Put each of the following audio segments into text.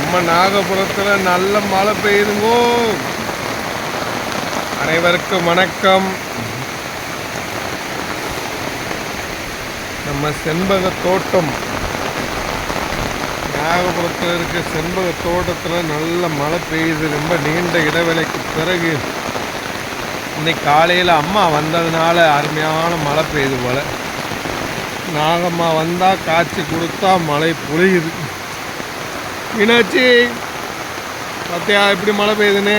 நம்ம நாகபுரத்தில் நல்ல மழை பெய்யுதுங்கோ. அனைவருக்கும் வணக்கம். நம்ம செண்பக தோட்டம். நாகபுரத்தில் இருக்க செண்பக தோட்டத்தில் நல்ல மழை பெய்யுது. ரொம்ப நீண்ட இடைவேளைக்கு பிறகு இன்னைக்கு காலையில் அம்மா வந்ததுனால அருமையான மழை பெய்யுது போல. நாகம்மா வந்தால் காய்ச்சி கொடுத்தா மழை பொழியுது. மீனாட்சி பார்த்தியா இப்படி மழை பெய்யுதுன்னு?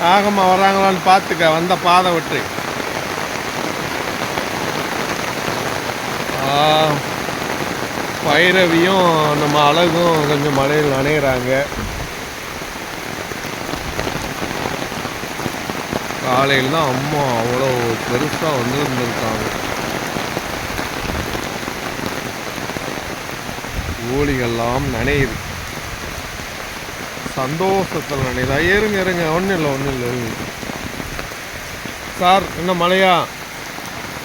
நாகம்மா வராங்களான்னு பார்த்துக்க வந்த பாதை விட்டு. பைரவியும் நம்ம அழகும் கொஞ்சம் மழையில் நனைகிறாங்க காலையில் தான் அம்மா அவ்வளோ பெருசாக வந்துருந்துருக்காங்க. இருந்திருக்காங்க நனையுது. சந்தோஷத்தில் நினைதா ஏறுங்க ஏறுங்க ஒன்றும் இல்லை ஒன்றும் இல்லை சார் என்ன மழையா?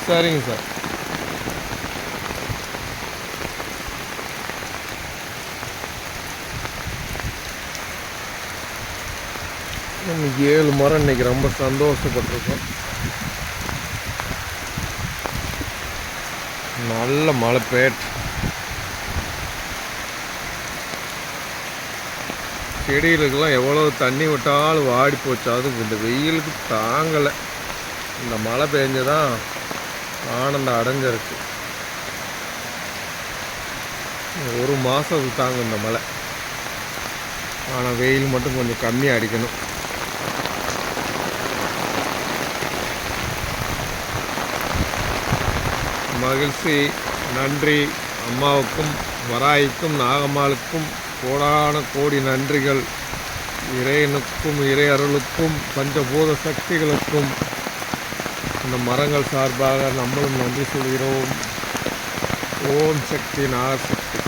சரிங்க சார். இன்னைக்கு ஏழு முறை இன்னைக்கு ரொம்ப சந்தோஷப்பட்டிருக்கோம். நல்ல மழை பெய்யட்டு செடிகளுக்கெல்லாம் எவ்வளோ தண்ணி விட்டாலும் வாடி போச்சு. அதுவும் இந்த வெயிலுக்கு தாங்கலை. இந்த மழை பெஞ்சு தான் ஆனந்தம் அடைஞ்சிருக்கு. ஒரு மாதம் தாங்க இந்த மழை. ஆனால் வெயில் மட்டும் கொஞ்சம் கம்மியாக அடிக்கணும். மகிழ்ச்சி நன்றி. அம்மாவுக்கும் வராய்க்கும் நாகம்மாளுக்கும் கோடான கோடி நன்றிகள். இறையனுக்கும் இறை அருளுக்கும் பஞ்சபூத சக்திகளுக்கும் இந்த மரங்கள் சார்பாக நம்மளும் நன்றி சொல்கிறோம். ஓம் சக்தி நாகசக்தி